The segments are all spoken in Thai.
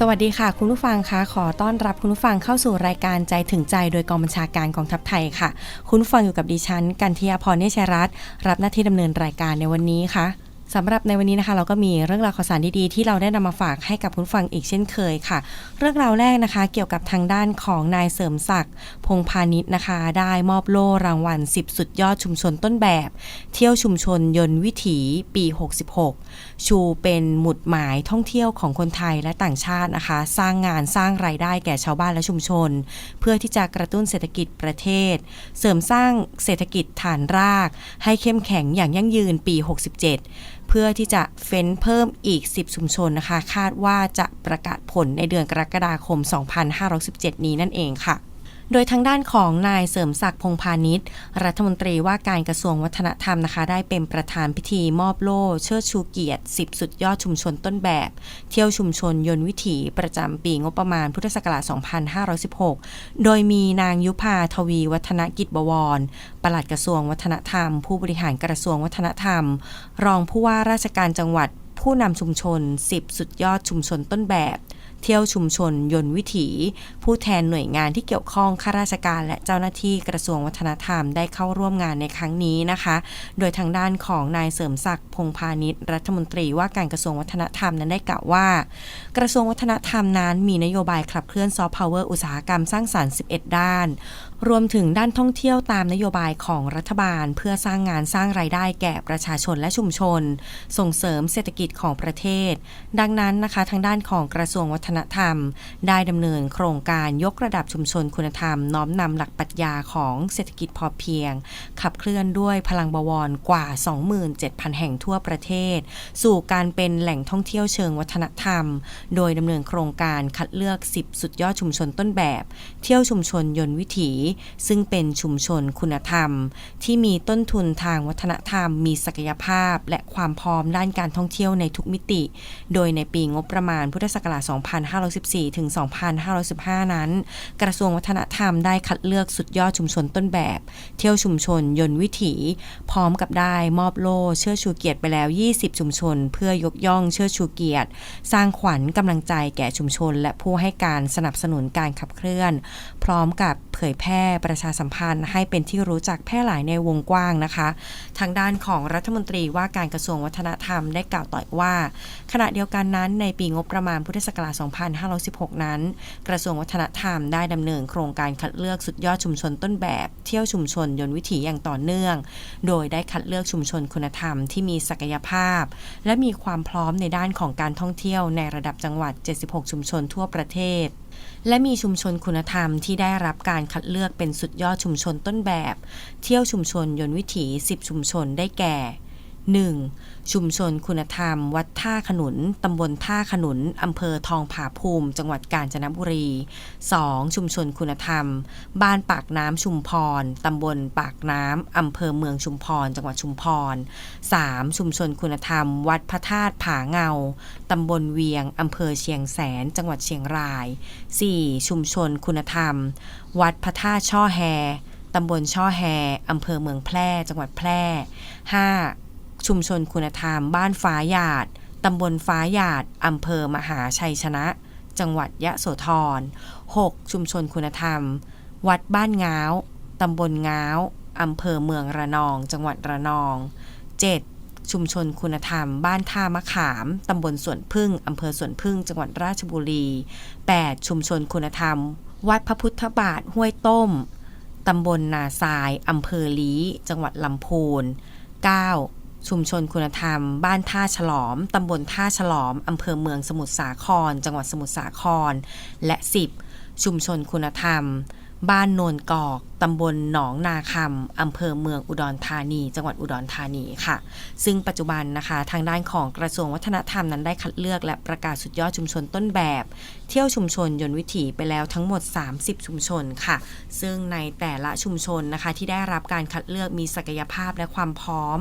สวัสดีค่ะคุณผู้ฟังคะขอต้อนรับคุณผู้ฟังเข้าสู่รายการใจถึงใจโดยกองบัญชาการกองทัพไทยค่ะ คุณผู้ฟังอยู่กับดิฉัน กันทยาพรเนชยรัตน์รับหน้าที่ดำเนินรายการในวันนี้ค่ะ สำหรับในวันนี้นะคะ เราก็มีเรื่องราวข่าวสารดีๆ ที่เราได้นำมาฝากให้กับคุณฟังอีกเช่นเคยค่ะ เรื่องราวแรกนะคะ เกี่ยวกับทางด้านของนายเสริมศักดิ์พงพาณิชย์นะคะ ได้มอบโล่รางวัล 10 สุดยอดชุมชนต้นแบบ เที่ยวชุมชนยนต์วิถีปี 66 ชูเป็นหมุดหมายท่องเที่ยวของคนไทยและต่างชาตินะคะ สร้างงานสร้างรายได้แก่ชาวบ้านและชุมชน เพื่อที่จะกระตุ้นเศรษฐกิจประเทศ เสริมสร้างเศรษฐกิจฐานราก ให้เข้มแข็งอย่างยั่งยืนปี 67 เพื่อที่จะเฟ้นเพิ่มอีก 10 ชุมชนนะคะ คาดว่าจะประกาศผลในเดือนกรกฎาคม 2517 นี้นั่นเองค่ะ โดยทางด้านของนายเสริมศักดิ์พงพาณิชย์ รัฐมนตรีว่าการกระทรวงวัฒนธรรมนะคะ ได้เป็นประธานพิธีมอบโล่เชิดชูเกียรติ 10 สุดยอดชุมชนต้นแบบ เที่ยวชุมชนยนต์วิถีประจำปีงบประมาณพุทธศักราช 2516 โดยมีนางยุพาทวีวัฒนกิจบวรปลัดกระทรวงวัฒนธรรม ผู้บริหารกระทรวงวัฒนธรรม รองผู้ว่าราชการจังหวัดผู้นำชุมชน 10 สุดยอดชุมชนต้นแบบ เที่ยวชุมชนยนต์วิถี ผู้แทนหน่วยงานที่เกี่ยวข้องข้าราชการและเจ้าหน้าที่กระทรวงวัฒนธรรมได้เข้าร่วมงานในครั้งนี้นะคะ โดยทางด้านของนายเสริมศักดิ์พงพาณิชย์รัฐมนตรีว่าการกระทรวงวัฒนธรรมนั้นได้กล่าวว่า กระทรวงวัฒนธรรมนั้นมีนโยบายขับเคลื่อนซอฟต์พาวเวอร์อุตสาหกรรมสร้างสรรค์ 11 ด้าน รวมถึงด้านท่องเที่ยวตามนโยบายของรัฐบาล เพื่อสร้างงานสร้างรายได้แก่ประชาชนและชุมชน ส่งเสริมเศรษฐกิจของประเทศ ดังนั้นนะคะ ทางด้านของกระทรวงวัฒนธรรม ได้ดำเนินโครงการยกระดับชุมชนคุณธรรม น้อมนำหลักปรัชญาของเศรษฐกิจพอเพียง ขับเคลื่อนด้วยพลังบวรกว่า 27,000 แห่งทั่วประเทศ สู่การเป็นแหล่งท่องเที่ยวเชิงวัฒนธรรม โดยดำเนินโครงการคัดเลือก 10 สุดยอดชุมชนต้นแบบ เที่ยวชุมชนยนต์วิถี ซึ่งเป็นชุมชนคุณธรรม ที่มีต้นทุนทางวัฒนธรรม มีศักยภาพ และความพร้อมด้านการท่องเที่ยวในทุกมิติ โดยในปีงบประมาณพุทธศักราช2514 ถึง 2515 นั้น กระทรวงวัฒนธรรมได้คัดเลือกสุดยอดชุมชนต้นแบบ เที่ยวชุมชน ยนต์วิถี พร้อมกับได้มอบโล่เชิดชูเกียรติไปแล้ว 20 ชุมชน เพื่อยกย่องเชิดชูเกียรติ สร้างขวัญกำลังใจแก่ชุมชน และผู้ให้การสนับสนุนการขับเคลื่อน พร้อมกับเผยแพร่ประชาสัมพันธ์ ให้เป็นที่รู้จักแพร่หลายในวงกว้างนะคะ ทางด้านของรัฐมนตรีว่าการกระทรวงวัฒนธรรมได้กล่าวต่อว่า ขณะเดียวกันนั้นในปีงบประมาณพุทธศักราช2516 นั้น กระทรวงวัฒนธรรมได้ดำเนินโครงการคัดเลือกสุดยอดชุมชนต้นแบบ เที่ยวชุมชนยนต์วิถีอย่างต่อเนื่อง โดยได้คัดเลือกชุมชนคุณธรรมที่มีศักยภาพ และมีความพร้อมในด้านของการท่องเที่ยวในระดับจังหวัด 76 ชุมชนทั่วประเทศและมีชุมชนคุณธรรมที่ได้รับการคัดเลือกเป็นสุดยอดชุมชนต้นแบบ เที่ยวชุมชนยนต์วิถี 10 ชุมชนได้แก่ 1. ชุมชนคุณธรรม วัดท่าขนุน ตำบลท่าขนุน อำเภอทองผาภูมิ จังหวัดกาญจนบุรี 2. ชุมชนคุณธรรม บ้านปากน้ำชุมพร ตำบลปากน้ำ อำเภอเมืองชุมพร จังหวัดชุมพร 3. ชุมชนคุณธรรม วัดพระธาตุผาเงา ตำบลเวียง อำเภอเชียงแสน จังหวัดเชียงราย 4. ชุมชนคุณธรรม วัดพระธาตุช่อแฮตำบลช่อแฮอำเภอเมืองแพร่ จังหวัดแพร่ 5. ชุมชนคุณธรรมบ้านฟ้าหยาด ตำบลฟ้าหยาด อำเภอมหาชัยชนะ จังหวัดยะโสธร 6. ชุมชนคุณธรรม วัดบ้านง้าว ตำบลง้าว อำเภอเมืองระนอง จังหวัดระนอง 7. ชุมชนคุณธรรม บ้านท่ามะขาม ตำบลสวนพึ่ง อำเภอสวนพึ่ง จังหวัดราชบุรี 8. ชุมชนคุณธรรม วัดพระพุทธบาทห้วยต้ม ตำบลนาทราย อำเภอลีจังหวัดลำพูน 9. ชุมชนคุณธรรม บ้านท่าฉลอม ตำบลท่าฉลอม อำเภอเมืองสมุทรสาคร จังหวัดสมุทรสาคร และ 10. ชุมชนคุณธรรม บ้านโนนกอกตำบลหนองนาคำอำเภอเมืองอุดรธานี จังหวัดอุดรธานีค่ะ ซึ่งปัจจุบันนะคะ ทางด้านของกระทรวงวัฒนธรรมนั้นได้คัดเลือกและประกาศสุดยอดชุมชนต้นแบบ เที่ยวชุมชนยนต์วิถีไปแล้วทั้งหมด 30 ชุมชนค่ะ ซึ่งในแต่ละชุมชนนะคะ ที่ได้รับการคัดเลือกมีศักยภาพและความพร้อม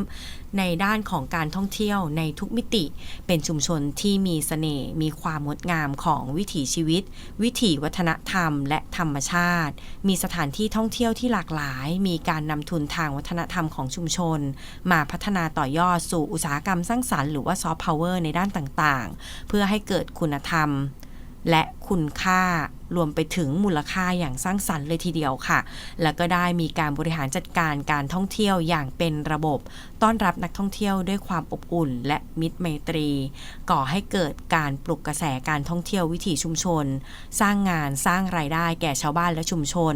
ในด้านของการท่องเที่ยวในทุกมิติ เป็นชุมชนที่มีเสน่ห์มีความงดงามของวิถีชีวิต วิถีวัฒนธรรม และธรรมชาติ มีสถานที่ท่องเที่ยวที่หลากหลาย มีการนำทุนทางวัฒนธรรมของชุมชน มาพัฒนาต่อยอดสู่อุตสาหกรรมสร้างสรรค์หรือว่าซอฟต์พาวเวอร์ในด้านต่างๆ เพื่อให้เกิดคุณธรรม และ คุณค่ารวมไปถึงมูลค่าอย่างสร้างสรรค์เลยทีเดียวค่ะ แล้วก็ได้มีการบริหารจัดการการท่องเที่ยวอย่างเป็นระบบ ต้อนรับนักท่องเที่ยวด้วยความอบอุ่น และมิตรไมตรี ก่อให้เกิดการปลุกกระแสการท่องเที่ยววิถีชุมชน สร้างงานสร้างรายได้แก่ชาวบ้านและชุมชน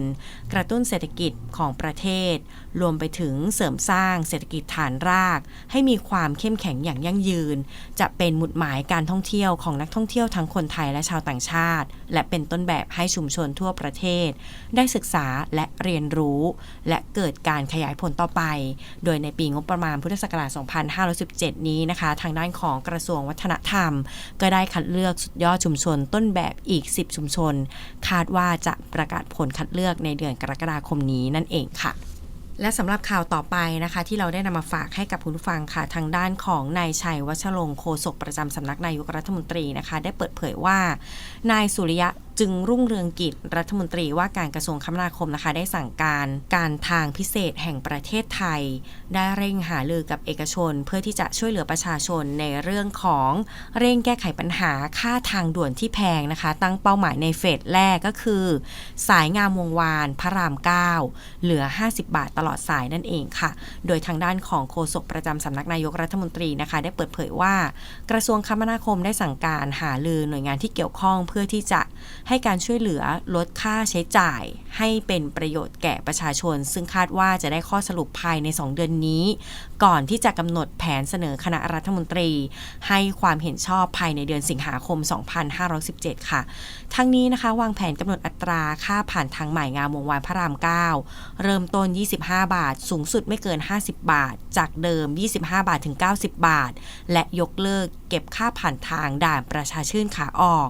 กระตุ้นเศรษฐกิจของประเทศ รวมไปถึงเสริมสร้างเศรษฐกิจฐานราก ให้มีความเข้มแข็งอย่างยั่งยืน จะเป็นหมุดหมายการท่องเที่ยวของนักท่องเที่ยวทั้งคนไทยและชาวต่างชาติและเป็นต้นแบบให้ชุมชนทั่วประเทศ ได้ศึกษาและเรียนรู้ และเกิดการขยายผลต่อไป โดยในปีงบประมาณพุทธศักราช 2517 นี้นะคะ ทางด้านของกระทรวงวัฒนธรรม ก็ได้คัดเลือกสุดยอดชุมชนต้นแบบอีก 10 ชุมชน คาดว่าจะประกาศผลคัดเลือกในเดือนกรกฎาคมนี้นั่นเองค่ะ และสำหรับข่าวต่อไปนะคะ ที่เราได้นำมาฝากให้กับคุณผู้ฟังค่ะ ทางด้านของนายชัยวัชรงค์โฆษกประจำสำนักนายกรัฐมนตรีนะคะ ได้เปิดเผยว่านายสุริยะจึงรุ่งเรืองกิจรัฐมนตรีว่าการกระทรวงคมนาคมนะคะได้สั่งการการทางพิเศษแห่งประเทศไทย ได้เร่งหาลือกับเอกชน เพื่อที่จะช่วยเหลือประชาชนในเรื่องของเร่งแก้ไขปัญหาค่าทางด่วนที่แพงนะคะ ตั้งเป้าหมายในเฟสแรกก็คือ สายงามวงวานพระราม 9 เหลือ 50 บาทตลอดสายนั่นเองค่ะ โดยทางด้านของโฆษกประจำสำนักนายกรัฐมนตรีนะคะ ได้เปิดเผยว่า กระทรวงคมนาคมได้สั่งการหาลือหน่วยงานที่เกี่ยวข้องเพื่อที่จะให้การช่วยเหลือลดค่าใช้จ่าย ให้เป็นประโยชน์แก่ประชาชน ซึ่งคาดว่าจะได้ข้อสรุปภายใน 2 เดือนนี้ ก่อนที่จะกำหนดแผนเสนอคณะรัฐมนตรี ให้ความเห็นชอบภายในเดือนสิงหาคม 2517 ค่ะ ทั้งนี้นะคะ วางแผนกำหนดอัตราค่าผ่านทางใหม่งามวงวานพระราม 9 เริ่มต้น 25 บาท สูงสุดไม่เกิน 50 บาท จากเดิม 25 บาทถึง 90 บาท และยกเลิกเก็บค่าผ่านทางด่านประชาชื่นขาออก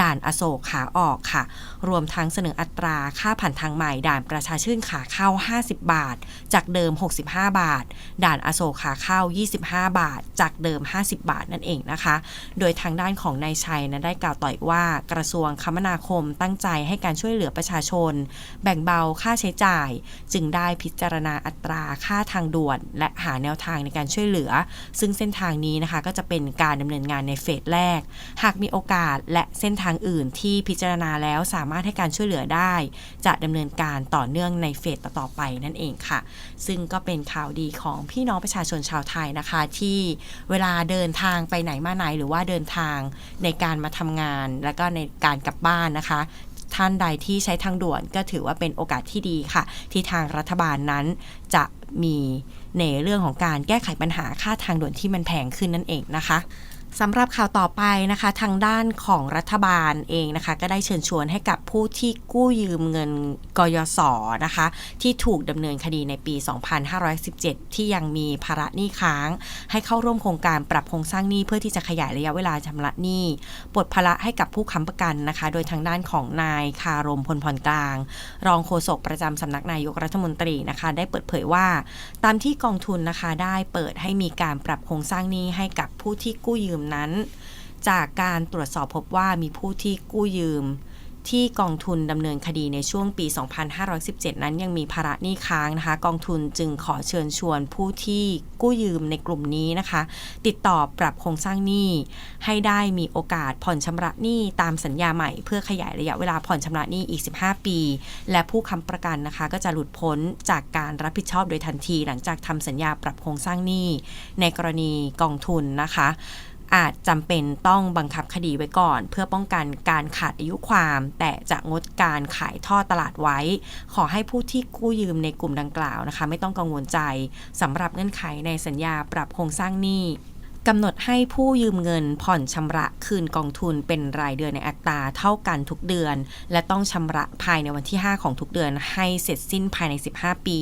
ด่านอโศกขาออกค่ะ รวมทั้งเสนออัตราค่าผ่านทางใหม่ด่านประชาชื่นขาเข้า 50 บาท จากเดิม 65 บาท ด่านอโศกขาเข้า 25 บาท จากเดิม 50 บาทนั่นเองนะคะ โดยทางด้านของนายชัยนะได้กล่าวต่ออีกว่ากระทรวงคมนาคมตั้งใจให้การช่วยเหลือประชาชน แบ่งเบาค่าใช้จ่าย จึงได้พิจารณาอัตราค่าทางด่วน และหาแนวทางในการช่วยเหลือ ซึ่งเส้นทางนี้นะคะก็จะเป็นการดำเนินงานในเฟสแรก หากมีโอกาสและเส้นทางอื่นที่พิจารณาแล้วสามารถให้การช่วยเหลือได้ จะดำเนินการต่อเนื่องในเฟสต่อๆไปนั่นเองค่ะ ซึ่งก็เป็นข่าวดีของพี่น้องประชาชนชาวไทยนะคะ ที่เวลาเดินทางไปไหนมาไหน หรือว่าเดินทางในการมาทำงาน แล้วก็ในการกลับบ้านนะคะท่านใดที่ใช้ทางด่วนก็ถือว่าเป็นโอกาสที่ดีค่ะ ที่ทางรัฐบาลนั้นจะมีในเรื่องของการแก้ไขปัญหาค่าทางด่วนที่มันแพงขึ้นนั่นเองนะคะ สำหรับข่าวต่อไปนะคะ ทางด้านของรัฐบาลเองนะคะ ก็ได้เชิญชวนให้กับผู้ที่กู้ยืมเงินกยศนะคะ ที่ถูกดำเนินคดีในปี 2517 ที่ยังมีภาระหนี้ค้าง ให้เข้าร่วมโครงการปรับโครงสร้างหนี้เพื่อที่จะขยายระยะเวลาชำระหนี้ปลดภาระให้กับผู้ค้ำประกันนะคะ โดยทางด้านของนายคารมพลพรกลาง รองโฆษกประจำสำนักนายกรัฐมนตรีนะคะ ได้เปิดเผยว่า ตามที่กองทุนนะคะได้เปิดให้มีการปรับโครงสร้างหนี้ให้กับผู้ที่กู้ยืมนั้น จากการตรวจสอบพบว่ามีผู้ที่กู้ยืม ที่กองทุนดำเนินคดีในช่วงปี 2517 นั้นยังมีภาระหนี้ค้างนะคะ กองทุนจึงขอเชิญชวนผู้ที่กู้ยืมในกลุ่มนี้นะคะ ติดต่อปรับโครงสร้างหนี้ ให้ได้มีโอกาสผ่อนชำระหนี้ตามสัญญาใหม่ เพื่อขยายระยะเวลาผ่อนชำระหนี้อีก 15 ปี และผู้ค้ำประกันนะคะ ก็จะหลุดพ้นจากการรับผิดชอบโดยทันที หลังจากทำสัญญาปรับโครงสร้างหนี้ ในกรณีกองทุนนะคะ อาจจำเป็นต้องบังคับคดีไว้ก่อน เพื่อป้องกันการขาดอายุความ แต่จะงดการขายท่อตลาดไว้ ขอให้ผู้ที่กู้ยืมในกลุ่มดังกล่าวนะคะ ไม่ต้องกังวลใจสำหรับเงื่อนไขในสัญญาปรับโครงสร้างหนี้ กำหนดให้ผู้ยืมเงินผ่อนชำระคืนกองทุนเป็นรายเดือนในอัตราเท่ากันทุกเดือน และต้องชำระภายในวันที่ 5 ของทุกเดือนให้เสร็จสิ้นภายใน 15 ปี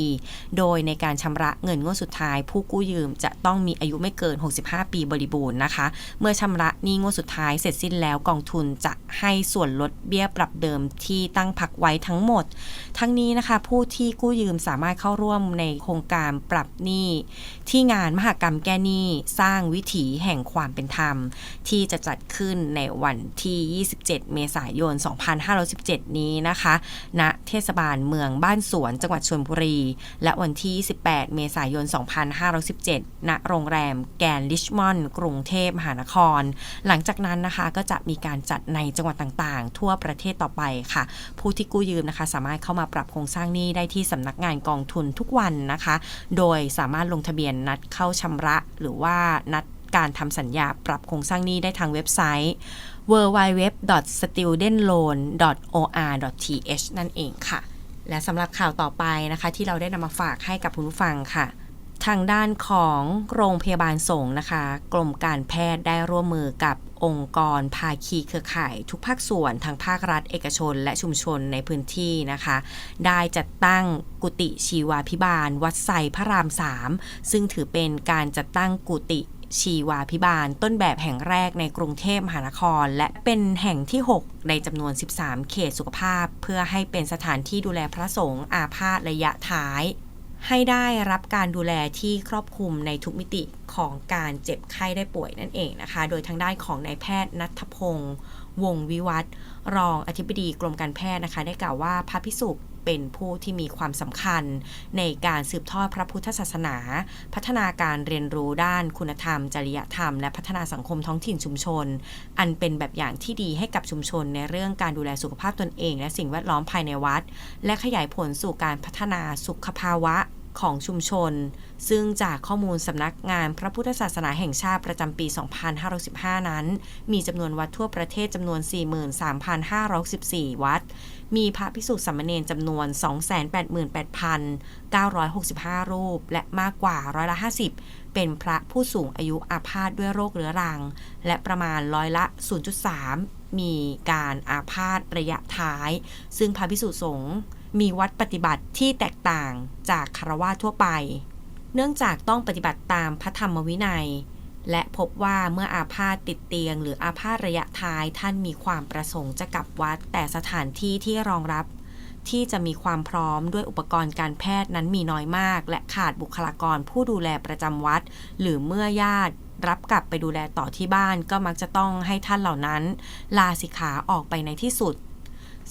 โดยในการชำระเงินงวดสุดท้าย ผู้กู้ยืมจะต้องมีอายุไม่เกิน 65 ปีบริบูรณ์นะคะ เมื่อชำระหนี้งวดสุดท้ายเสร็จสิ้นแล้วกองทุนจะให้ส่วนลดเบี้ยปรับเดิมที่ตั้งพักไว้ทั้งหมด ทั้งนี้นะคะ ผู้ที่กู้ยืมสามารถเข้าร่วมในโครงการปรับหนี้ที่งานมหกรรมแก้หนี้สร้างวิถีแห่งความเป็นธรรม ที่จะจัดขึ้นในวันที่ 27 เมษายน 2517 นี้นะคะณเทศบาลเมืองบ้านสวนจังหวัดชลบุรี และวันที่ 18 เมษายน 2517 ณ โรงแรมแกนดิชมอนด์กรุงเทพมหานคร หลังจากนั้นนะคะก็จะมีการจัดในจังหวัดต่างๆ ทั่วประเทศต่อไปค่ะ ผู้ที่กู้ยืมนะคะ สามารถเข้ามาปรับโครงสร้างหนี้ได้ที่สำนักงานกองทุนทุกวันนะคะ โดยสามารถลงทะเบียนนัดเข้าชำระหรือว่านัด การทำสัญญาปรับโครงสร้างหนี้ได้ทางเว็บไซต์ www.studentloan.or.th นั่นเองค่ะ และสำหรับข่าวต่อไปนะคะ ที่เราได้นำมาฝากให้กับคุณผู้ฟังค่ะทางด้านของโรงพยาบาลสงฆ์นะคะ กรมการแพทย์ได้ร่วมมือกับองค์กรภาคีเครือข่าย ทุกภาคส่วนทั้งภาครัฐเอกชน และชุมชนในพื้นที่นะคะ ได้จัดตั้งกุฏิชีวาพิบาล วัดไซพระรามสามซึ่งถือเป็นการจัดตั้งกุฏิ ชีวาพิบาล ต้นแบบแห่งแรกในกรุงเทพมหานคร และเป็นแห่งที่ 6 ในจำนวน 13 เขตสุขภาพ เพื่อให้เป็นสถานที่ดูแลพระสงฆ์อาพาธระยะท้าย ให้ได้รับการดูแลที่ครอบคลุมในทุกมิติของการเจ็บไข้ได้ป่วยนั่นเองนะคะ โดยทางด้านของนายแพทย์นัทพงศ์วงศ์วิวัฒรองอธิบดีกรมการแพทย์นะคะ ได้กล่าวว่าพระพิสุ เป็นผู้ที่มีความสำคัญ ในการสืบทอดพระพุทธศาสนา พัฒนาการเรียนรู้ด้านคุณธรรม จริยธรรม และพัฒนาสังคมท้องถิ่นชุมชน อันเป็นแบบอย่างที่ดีให้กับชุมชน ในเรื่องการดูแลสุขภาพตนเอง และสิ่งแวดล้อมภายในวัด และขยายผลสู่การพัฒนาสุขภาวะ ของชุมชน ซึ่งจากข้อมูลสำนักงานพระพุทธศาสนาแห่งชาติประจำปี 2515 นั้น มีจำนวนวัดทั่วประเทศจำนวน 43,514 วัด มีพระภิกษุสามเณรจำนวน 288,965 รูป และมากกว่าร้อยละ 50 เป็นพระผู้สูงอายุอาพาธด้วยโรคเรื้อรัง และประมาณร้อยละ 0.3 มีการอาพาธระยะท้าย ซึ่งพระภิกษุสงฆ์ มีวัดปฏิบัติที่แตกต่างจากคารวะทั่วไป เนื่องจากต้องปฏิบัติตามพระธรรมวินัย และพบว่าเมื่ออาพาธติดเตียง หรืออาพาธระยะท้ายท่านมีความประสงค์จะกลับวัด แต่สถานที่ที่รองรับ ที่จะมีความพร้อมด้วยอุปกรณ์การแพทย์นั้นมีน้อยมาก และขาดบุคลากรผู้ดูแลประจำวัด หรือเมื่อญาติรับกลับไปดูแลต่อที่บ้านก็มักจะต้องให้ท่านเหล่านั้น ลาสิกขาออกไปในที่สุด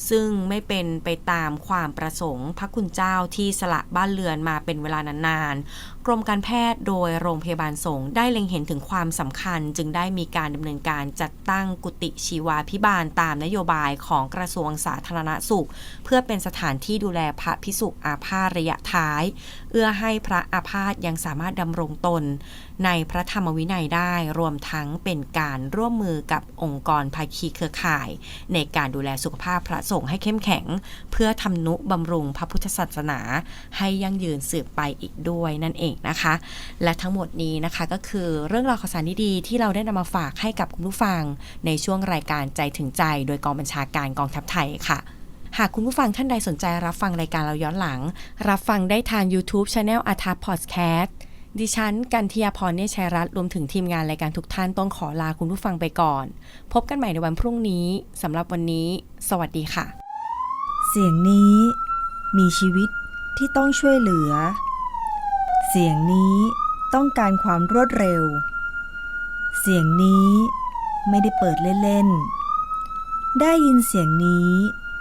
ซึ่งไม่เป็นไปตามความประสงค์ พระคุณเจ้าที่สละบ้านเรือนมาเป็นเวลานานๆ กรมการแพทย์โดยโรงพยาบาลสงฆ์ได้เล็งเห็นถึงความสำคัญ จึงได้มีการดำเนินการจัดตั้งกุฏิชีวาพิบาลตามนโยบายของกระทรวงสาธารณสุข เพื่อเป็นสถานที่ดูแลพระพิสุอาภาระยะท้าย เอื้อให้พระอาพาธยังสามารถดำรงตน ในพระธรรมวินัยได้รวมทั้งเป็นการร่วมมือกับองค์กรภาคีเครือข่าย ในการดูแลสุขภาพพระสงฆ์ให้เข้มแข็ง เพื่อทำนุบำรุงพระพุทธศาสนา ให้ยั่งยืนสืบไปอีกด้วยนั่นเองนะคะ และทั้งหมดนี้นะคะก็คือเรื่องราวข่าวสารดีๆที่เราได้นำมาฝากให้กับคุณผู้ฟัง ในช่วงรายการใจถึงใจ โดยกองบัญชาการกองทัพไทยค่ะ หากคุณผู้ฟังท่านใดสนใจรับฟังรายการเราย้อนหลัง รับฟังได้ทาง YouTube Channel อาทาพอดแคสต์ดิฉัน กันทียาพรเนชชัยรัตน์รวมถึงทีมงานรายการทุกท่านต้องขอลาคุณผู้ฟังไปก่อน พบกันใหม่ในวันพรุ่งนี้สำหรับวันนี้ สวัสดีค่ะ เสียงนี้มีชีวิตที่ต้องช่วยเหลือ เสียงนี้ต้องการความรวดเร็ว เสียงนี้ไม่ได้เปิดเล่นๆ ได้ยินเสียงนี้